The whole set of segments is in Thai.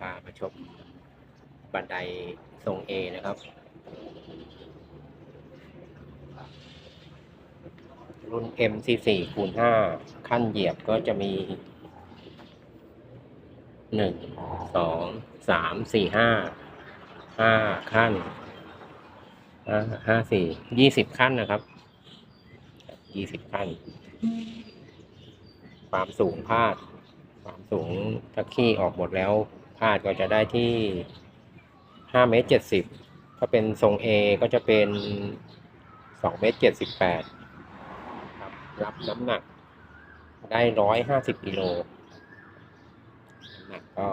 พามาชมบันไดทรง A นะครับ รุ่น MC4 คูณ5ขั้นเหยียบก็จะมีหนึ่งสองสามสี่ห้าห้าขั้นห้าห้าสี่ยี่สิบขั้นนะครับยี่สิบขั้น ความสูงพาด ความสูงถ้าขี้ออกหมดแล้ว พาดก็จะได้ที่ห้าเมตรเจ็ดสิบถ้าเป็นทรง A ก็จะเป็นสองเมตรเจ็ดสิบแปดครับรับน้ำหนักได้ร้อยห้าสิบกิโลน้ำหนักก็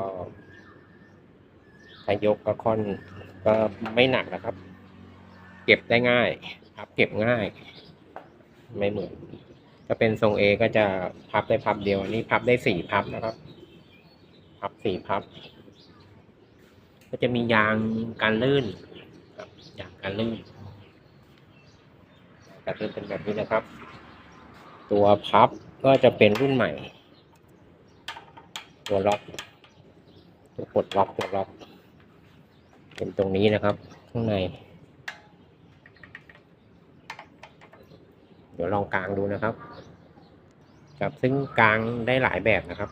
ถ้ายกก็ค่อนก็ไม่หนักนะครับ เก็บได้ง่ายพับเก็บง่าย ไม่เหมือนถ้าเป็นทรงเอก็จะพับได้พับเดียวอันนี้พับได้สี่พับนะครับ พับสี่พับ จะมียางการลื่นครับยางการลื่นการลื่นเป็นแบบนี้นะครับ ตัวพับก็จะเป็นรุ่นใหม่ ตัวล็อกตัวกดล็อกตัวล็อกเป็นตรงนี้นะครับ ข้างใน เดี๋ยวลองกลางดูนะครับครับซึ่งกลางได้หลายแบบนะครับ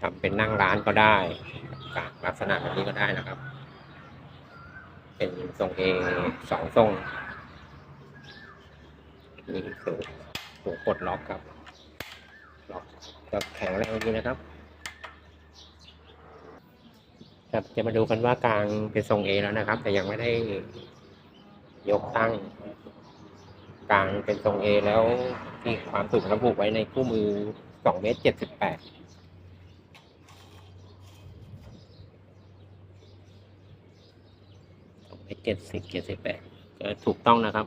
ทำเป็นนั่งร้านก็ได้ กากลักษณะแบบนี้ก็ได้นะครับ เป็นทรงเอสองทรงนี่คือสูงกดล็อกครับล็อกจะแข็งแรงดีนะครับ ครับจะมาดูกันว่ากลางเป็นทรงเอแล้วนะครับ แต่ยังไม่ได้ยกตั้งกลางเป็นทรงเอแล้วที่ความสูงระบุไว้ในคู่มือ2เมตรเจ็ดสิบแปด เจ็ดสิบเจ็ดสิบแปดก็ถูกต้องนะครับ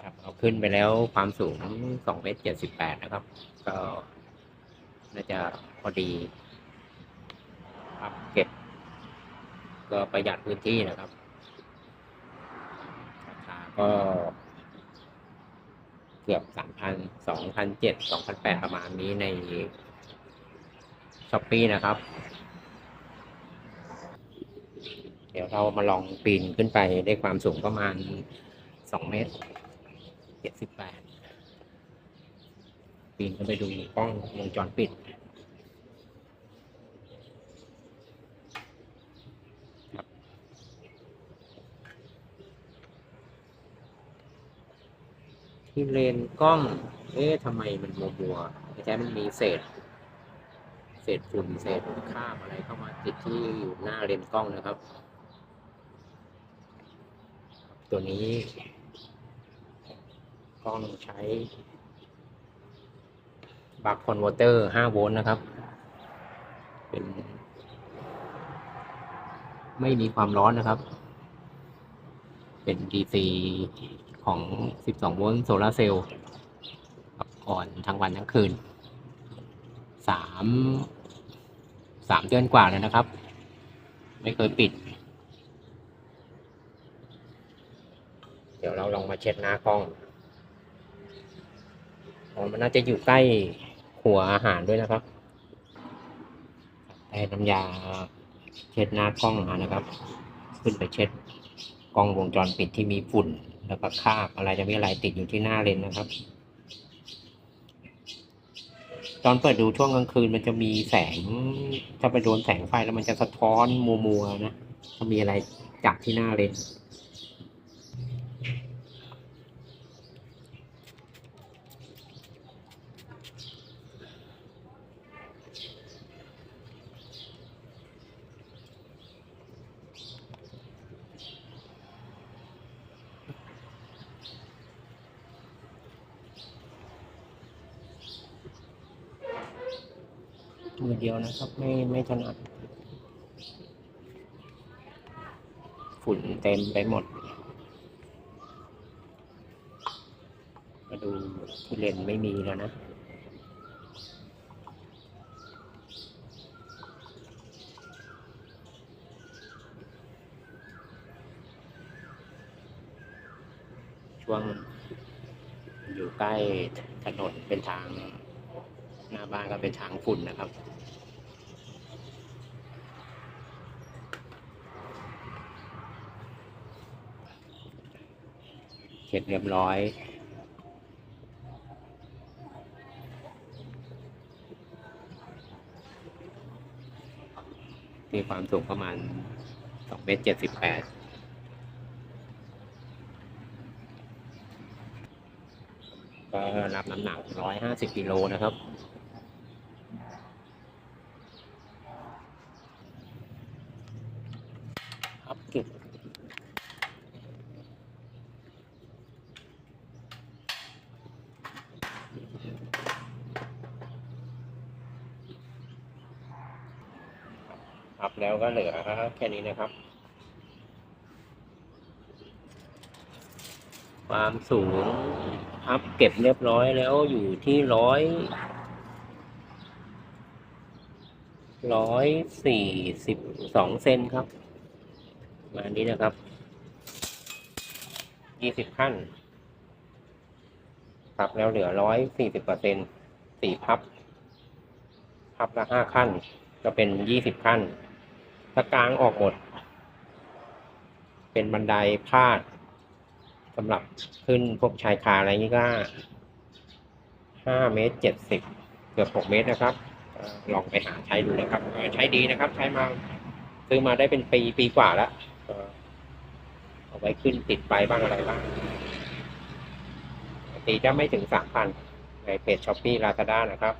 ครับเอาขึ้นไปแล้วความสูงสองเมตรเจ็ดสิบแปดนะครับ ก็น่าจะพอดี ครับเก็บ ก็ประหยัดพื้นที่นะครับราคาก็เกือบสามพันสองพันเจ็ดสองพันแปดประมาณนี้ใน ช้อปปีนะครับ เดี๋ยวเรามาลองปีนขึ้นไปได้ความสูงประมาณสองเมตรเจ็ดสิบแปดปีนเข้าไปดูกล้องวงจรปิดที่เลนกล้อง เอ๊ะทำไมมันมัวมัวๆไม่ใช่มันมีเศษ เศษฝุ่นเศษคราบอะไรเข้ามาติดที่อยู่หน้าเลนส์กล้องนะครับ ตัวนี้กล้องใช้บัคคอนเวอร์เตอร์5โวลต์นะครับ เป็น ไม่มีความร้อนนะครับ เป็น DC ของ 12 โวลต์โซลาร์เซลล์ครับอ่อนทั้งวันทั้งคืน สามสามเดือนกว่าแล้วนะครับ ไม่เคยปิด เดี๋ยวเราลองมาเช็ดหน้ากล้องอ๋อมันน่าจะอยู่ใกล้หัวอาหารด้วยนะครับแต่น้ำยาเช็ดหน้ากล้องมานะครับ ขึ้นไปเช็ดกล้องวงจรปิดที่มีฝุ่น แล้วก็คราบอะไรจะมีอะไรติดอยู่ที่หน้าเลนนะครับ ตอนเปิดดูช่วงกลางคืนมันจะมีแสง ถ้าไปโดนแสงไฟแล้วมันจะสะท้อนมัวๆนะถ้ามีอะไรจับที่หน้าเลน มือเดียวนะครับ ไม่ไม่ถนัดฝุ่นเต็มไปหมด มาดูที่เลนไม่มีแล้วนะช่วงอยู่ใกล้ถนนเป็นทาง หน้าบ้านก็เป็นทางฝุ่นนะครับเสร็จเรียบร้อยมีความสูงประมาณสองเมตรเจ็ดสิบแปดก็รับน้ำหนักร้อยห้าสิบกิโลนะครับ ครับแล้วก็เหลือแค่นี้นะครับ ความสูงพับเก็บเรียบร้อยแล้วอยู่ที่ร้อยร้อยสี่สิบสองเซนครับประมานี้นะครับยี่สิบขั้นพับแล้วเหลือร้อยสี่สิบเปอร์เซ็นสี่พับ พับละห้าขั้น ก็เป็นยี่สิบขั้น ถ้ากลางออกหมด เป็นบันไดพาดสำหรับขึ้นพวกชายคาอะไรนี้ก็ห้าเมตรเจ็ดสิบเกือบหกเมตรนะครับลองไปหาใช้ดูนะครับใช้ดีนะครับ ใช้มาซื้อมาได้เป็นปีปีกว่าแล้วเอาไว้ขึ้นติดไปบ้างอะไรบ้างปกติจะไม่ถึงสามพันในเพจช้อปปี้ลาซาด้านะครับ